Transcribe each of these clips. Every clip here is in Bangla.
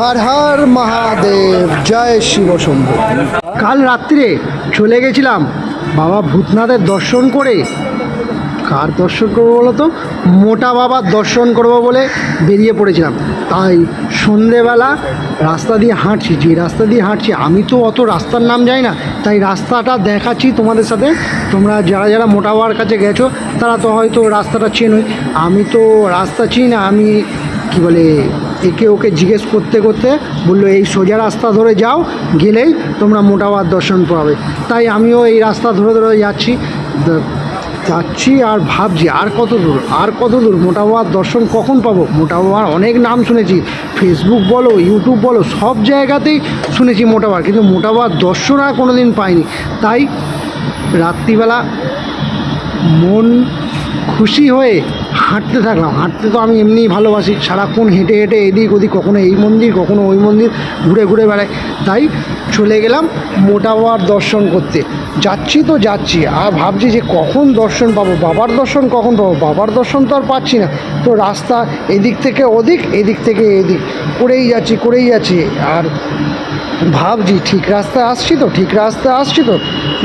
হর হর মহাদেব, জয় শিব শম্ভু। কাল রাত্রে চলে গেছিলাম বাবা ভূতনাথের দর্শন করে। কার দর্শন করব বলো তো? মোটা বাবার দর্শন করব বলে বেরিয়ে পড়েছিলাম। তাই সন্ধেবেলা রাস্তা দিয়ে হাঁটছি, যে রাস্তা দিয়ে হাঁটছি, আমি তো অত রাস্তার নাম জানি না, তাই রাস্তাটা দেখাচ্ছি তোমাদের সাথে। তোমরা যারা যারা মোটা বাবার কাছে গেছো, তারা তো হয়তো রাস্তাটা চেনোই। আমি তো রাস্তা চিনি না, আমি কি বলে একে ওকে জিজ্ঞেস করতে করতে বলল, এই সোজা রাস্তা ধরে যাও, গেলেই তোমরা মোটাবার দর্শন পাবে। তাই আমিও এই রাস্তা ধরে ধরে যাচ্ছি। যাচ্ছি আর ভাবছি, আর কত দূর, আর কত দূর? মোটা বাবার দর্শন কখন পাবো? মোটা বাবার অনেক নাম শুনেছি। ফেসবুক বলো ইউটিউব বলো, সব জায়গাতেই শুনেছি মোটা বাবার কিন্তু মোটা বাবার দর্শন আর কোনো দিন পাইনি। তাই রাত্রিবেলা মন খুশি হয়ে হাঁটতে থাকলাম, হাঁটতে তো আমি এমনিই ভালোবাসি, সারাক্ষণ হেঁটে হেঁটে এদিক ওদিক, কখনো এই মন্দির, কখনো ওই মন্দির, ঘুরে ঘুরে বেড়াই। তাই চলে গেলাম মোটা বাবার দর্শন করতে। যাচ্ছি তো যাচ্ছি, আর ভাবছি যে কখন দর্শন পাবো? বাবার দর্শন কখন পাবো? বাবার দর্শন তো আর পাচ্ছি না। তো রাস্তা এদিক থেকে ওদিক, এদিক থেকে এদিক। করেই যাচ্ছি করেই যাচ্ছি। আর ভাবছি ঠিক রাস্তায় আসছি তো, ঠিক রাস্তায় আসছি তো।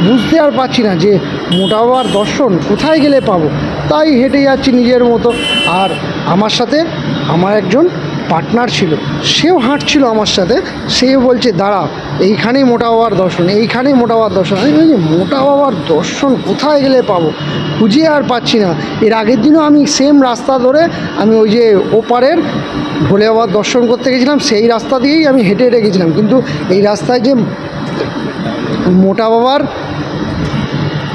বুঝতে আর পারছি না যে মোটা বাবার দর্শন কোথায় গেলে পাবো? তাই হেঁটে যাচ্ছি নিজের মতো। আর আমার সাথে আমার একজন পার্টনার ছিল, সেও হাঁটছিল আমার সাথে, সেও বলছে, দাঁড়া, এইখানেই মোটা বাবার দর্শন, এইখানেই মোটা বাবার দর্শন। আমি বলছি, মোটা বাবার দর্শন কোথায় গেলে পাবো? খুঁজে আর পাচ্ছি না। এর আগের দিনও আমি সেম রাস্তা ধরে আমি ওই যে ওপারের ভোলে বাবার দর্শন করতে গেছিলাম, সেই রাস্তা দিয়েই আমি হেঁটে হেঁটে গেছিলাম। কিন্তু এই রাস্তায় যে মোটা বাবার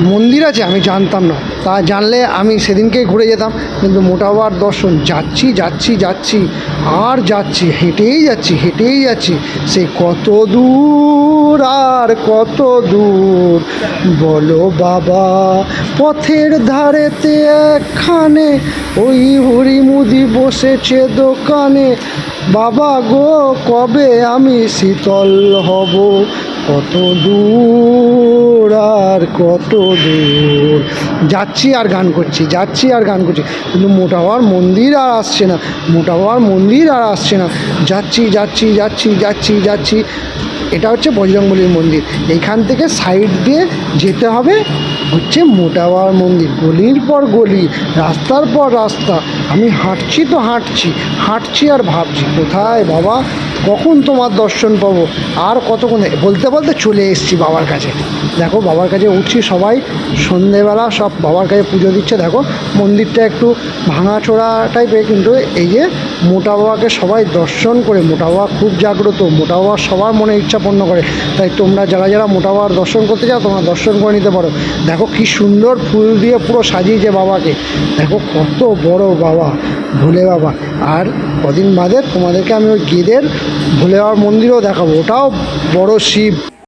মন্দির আছে, আমি জানতাম না। তা জানলে আমি সেদিনকেই ঘুরে যেতাম, কিন্তু মোটাবার দর্শন, যাচ্ছি যাচ্ছি যাচ্ছি, আর যাচ্ছি, হেঁটেই যাচ্ছি হেঁটেই যাচ্ছি, সে কত দূর আর কত দূর? বলো বাবা, পথের ধারেতে একখানে ওই হরিমুদি বসেছে দোকানে। বাবা গো, কবে আমি শীতল হব? কত দূর আর কত দূর। যাচ্ছি আর গান করছি, যাচ্ছি আর গান করছি। কিন্তু মোটা হওয়ার মন্দির আর আসছে না, মোটা হওয়ার মন্দির আর আসছে না। যাচ্ছি যাচ্ছি যাচ্ছি যাচ্ছি যাচ্ছি। এটা হচ্ছে বজরংবলীর মন্দির। এইখান থেকে সাইড দিয়ে যেতে হবে হচ্ছে মোটাবার মন্দির। গলির পর গলি, রাস্তার পর রাস্তা। আমি হাঁটছি তো হাঁটছি হাঁটছি আর ভাবছি, কোথায় বাবা? কখন তোমার দর্শন পাবো? আর কতক্ষণ বলতে বলতে চলে এসেছি বাবার কাছে। দেখো, বাবার কাছে উঠছি সবাই। সন্ধেবেলা সব বাবার কাছে পুজো দিচ্ছে। দেখো, মন্দিরটা একটু ভাঙাচোরা টাইপের কিন্তু এই যে মোটা বাবাকে সবাই দর্শন করে, মোটা বাবা খুব জাগ্রত, মোটা বাবা সবার মনে ইচ্ছা পূর্ণ করে। তাই তোমরা যারা যারা মোটা বাবার দর্শন করতে চাও, তোমরা দর্শন করে নিতে পারো। দেখো, কি সুন্দর ফুল দিয়ে পুরো সাজিয়েছে বাবাকে। দেখো, কত বড় বাবা। ভোলে বাবা। আর কদিন বাদে তোমাদেরকে আমি ওই গেদের ভোলে বাবার মন্দিরও দেখাবো। ওটাও বড় শিব।